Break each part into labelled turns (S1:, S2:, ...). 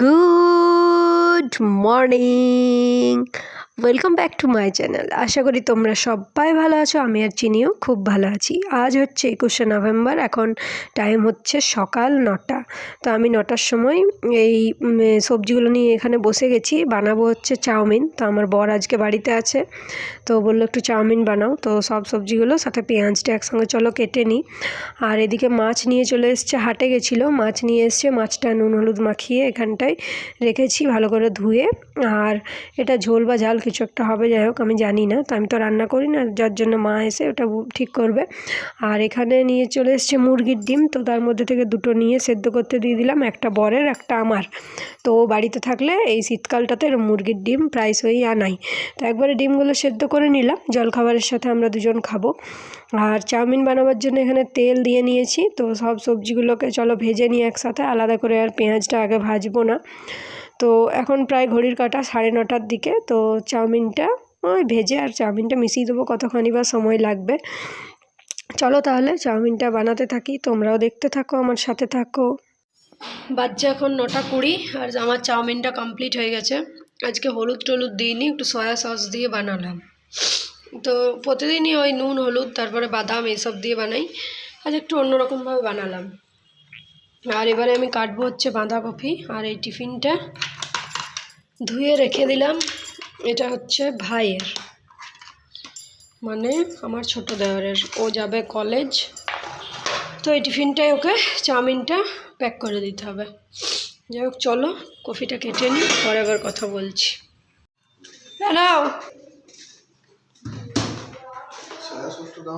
S1: Good morning welcome back to my channel আশা করি তোমরা সবাই ভালো আছো, আমি আর চিনিও খুব ভালো আছি। আজ হচ্ছে একুশে নভেম্বর, এখন টাইম হচ্ছে সকাল নটা। তো আমি নটার সময় এই সবজিগুলো নিয়ে এখানে বসে গেছি। বানাবো হচ্ছে চাউমিন। তো আমার বর আজকে বাড়িতে আছে। তো বলল, একটু চাউমিন বানাও। তো সব সবজিগুলো, সাথে পেঁয়াজটা একসঙ্গে চলো কেটে নিই। আর এদিকে মাছ নিয়ে চলে এসছে, হাটে গেছিল। মাছ নিয়ে এসছে, মাছটা নুন, হলুদ মাখিয়ে এখানটায় রেখেছি ভালো করে ধুয়ে। আর এটা ঝোল বা ঝাল কিছু একটা হবে, যাই হোক, আমি জানি না। তো আমি তো রান্না করি না, যার জন্য মা এসে ওটা ঠিক করবে। আর এখানে নিয়ে চলে এসছে মুরগির ডিম, তো তার মধ্যে থেকে দুটো নিয়ে সেদ্ধ করতে দিয়ে দিলাম, একটা বরের, একটা আমার। তো ও বাড়িতে থাকলে এই শীতকালটাতে মুরগির ডিম প্রায়শই আনাই তো একবারে ডিমগুলো সেদ্ধ করে নিলাম, জলখাবারের সাথে আমরা দুজন খাব। আর চাউমিন বানাবার জন্য এখানে তেল দিয়ে নিয়েছি, তো সব সবজিগুলোকে চলো ভেজে নিই একসাথে, আলাদা করে আর পেঁয়াজটা আগে ভাজবো না। তো এখন প্রায় ঘড়ির কাটা সাড়ে নটার দিকে, তো চাউমিনটা, ওই ভেজে আর চাউমিনটা মিশিয়ে দেবো কতখানি বা সময় লাগবে। চলো তাহলে চাউমিনটা বানাতে থাকি, তোমরাও দেখতে থাকো, আমার সাথে থাকো। বাচ্চা এখন নটা কুড়ি, আর আমার চাউমিনটা কমপ্লিট হয়ে গেছে। আজকে হলুদ টলুদ দিইনি, একটু সয়া সস দিয়ে বানালাম। তো প্রতিদিনই ওই নুন, হলুদ, তারপরে বাদাম এইসব দিয়ে বানাই আজ একটু অন্যরকমভাবে বানালাম। আর এবারে আমি কাটবো হচ্ছে বাঁধাকপি, আর এই টিফিনটা ধুয়ে রেখে দিলাম। এটা হচ্ছে ভাইয়ের। মানে আমার ছোট দেওয়ারের। ও যাবে কলেজ। তো এই টিফিনটাই ওকে চাউমিনটা প্যাক করে দিতে হবে। যাই হোক চলো কফিটা কেটে নিই পরে আবার কথা বলছি।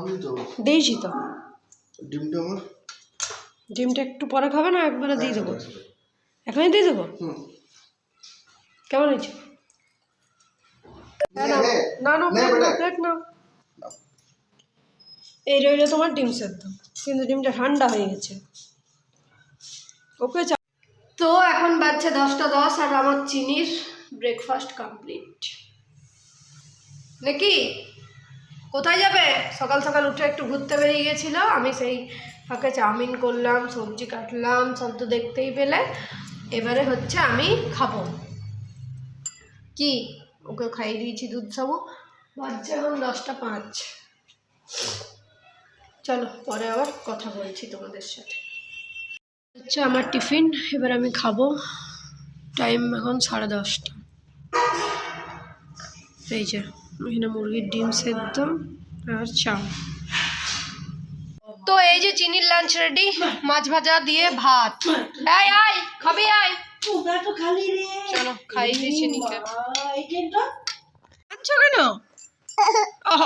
S2: দিত
S1: দিয়েছি তো।
S2: ডিমটা আমার।
S1: ডিমটা একটু পরে খাবে না? একবারে দিয়ে দেবো। এখনই দিয়ে দেবো? কেমন হয়েছে?
S2: নে,
S1: না
S2: নে।
S1: না এই রইল তোমার ডিম সেদ্ধ। কিন্তু ডিমটা ঠান্ডা হয়ে গেছে। ওকে তো এখন বাজছে দশটা দশ আর আমার চিনির ব্রেকফাস্ট কমপ্লিট নাকি? কোথায় যাবে? সকাল সকাল উঠে একটু ঘুরতে বেরিয়ে গেছিল। আমি সেই ফাঁকে চাউমিন করলাম সবজি কাটলাম সব তো দেখতেই পেলে। এবারে হচ্ছে আমি খাব। কি? ওকে খাইয়ে দিয়েছি দুধ সাবু বাজছে এখন দশটা পাঁচ। চলো, পরে আবার কথা বলছি তোমাদের সাথে। হচ্ছে আমার টিফিন, এবার আমি খাব। টাইম এখন সাড়ে দশটা। এই যে, এখানে মুরগির ডিম সেদ্ধ আর চা তো এই যে চিনির লাঞ্চ রেডি, মাছ ভাজা দিয়ে ভাত। এই, আয়, খাবি, আয়। চলো খাই দিই চিনিকে আনছো কেন? ওহ,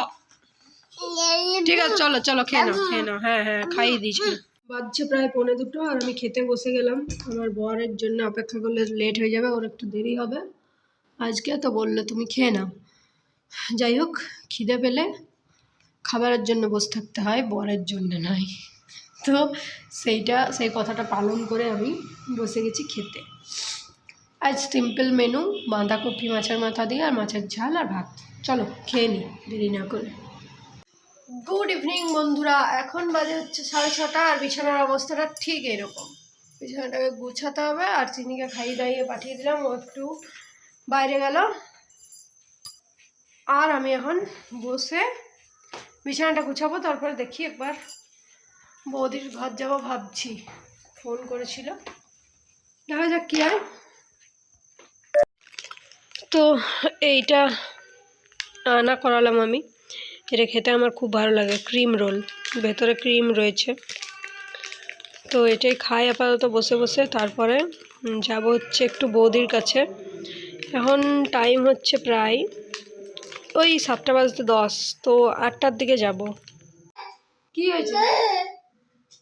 S1: ঠিক আছে চলো চলো খেয়ে নাও খেয়ে নাও। হ্যাঁ হ্যাঁ খাইয়ে দিয়েছি। বাজছে প্রায় পৌনে দুটো আর আমি খেতে বসে গেলাম। আমার বরের জন্য অপেক্ষা করলে লেট হয়ে যাবে ওর একটু দেরি হবে। আজকে তো বলল তুমি খেয়ে নাও। যাই হোক খিদে পেলে খাবারের জন্য বসে থাকতে হয় বরের জন্য নয়। তো সেইটা সেই কথাটা পালন করে আমি বসে গেছি খেতে। আজ সিম্পল মেনু, বাঁধাকপি, মাছের মাথা দিয়ে আর মাছের ঝাল আর ভাত। চলো, খেয়ে নিই দেরি না করে। গুড ইভিনিং বন্ধুরা। এখন বাজে হচ্ছে সাড়ে ছটা আর বিছানার অবস্থাটা ঠিক এরকম। বিছানাটাকে গুছাতে হবে আর চিনিকে খাইয়ে দাইয়ে পাঠিয়ে দিলাম, ও একটু বাইরে গেল। আর আমি এখন বসে বিছানাটা গুছাবো, তারপরে দেখি একবার বৌদির ঘর যাব ভাবছি। ফোন করেছিল। দেখা যাক কী হয়। তো এইটা আনা করালাম আমি। এটা খেতে আমার খুব ভালো লাগে ক্রিম রোল ভেতরে ক্রিম রয়েছে। তো এটাই খাই আপাতত বসে বসে। তারপরে যাব হচ্ছে একটু বৌদির কাছে। এখন টাইম হচ্ছে প্রায় ওই সাতটা বাজতে দশ, তো আটটার দিকে যাব। কি হয়েছে?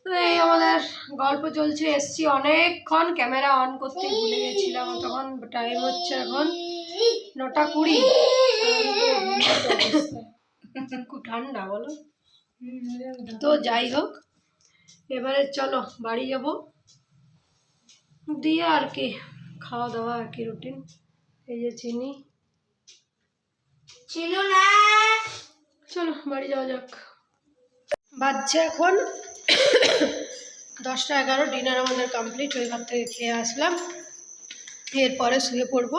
S1: তো এই আমাদের গল্প চলছে এসছি অনেকক্ষণ ক্যামেরা অন করতে ভুলে গেছিলাম তখন টাইম হচ্ছে এখন নটা কুড়ি। খুব ঠান্ডা বলো। তো যাই হোক এবারে চলো বাড়ি যাব। দিয়ে আর কি খাওয়া দাওয়া আর কি রুটিন এই যে চিনি। চিনু না। চলো বাড়ি যাওয়া যাক। বাজছে এখন দশটা এগারো ডিনার আমাদের কমপ্লিট ওই ঘর থেকে খেয়ে আসলাম। এরপরে শুয়ে পড়ব।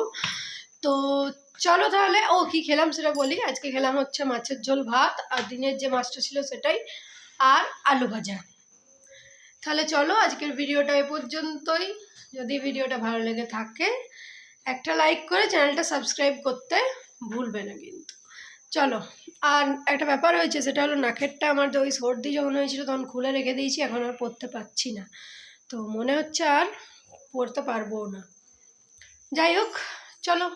S1: তো চলো তাহলে, ও কি খেলাম সেটা বলি। আজকে খেলাম হচ্ছে মাছের ঝোল, ভাত আর দিনের যে মাছটা ছিল সেটাই আর আলু ভাজা। তাহলে চলো, আজকের ভিডিওটা এ পর্যন্তই। যদি ভিডিওটা ভালো লেগে থাকে, একটা লাইক করে চ্যানেলটা সাবস্ক্রাইব করতে ভুলবে না কিন্তু। চলো, আর একটা ব্যাপার হয়েছে, সেটা হলো নাকেরটা আমার ওই সর্দি যখন হয়েছিল তখন খুলে রেখে দিয়েছি, এখন আর পরতে পারছি না। তো মনে হচ্ছে আর পড়তে পারব না। যাই হোক, চলো,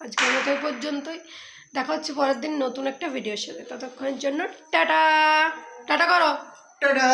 S1: আজকের মতো পর্যন্তই। দেখা হচ্ছে পরের দিন নতুন একটা ভিডিওর সাথে। ততক্ষণের জন্য টাটা! টাটা করো!
S2: টাটা!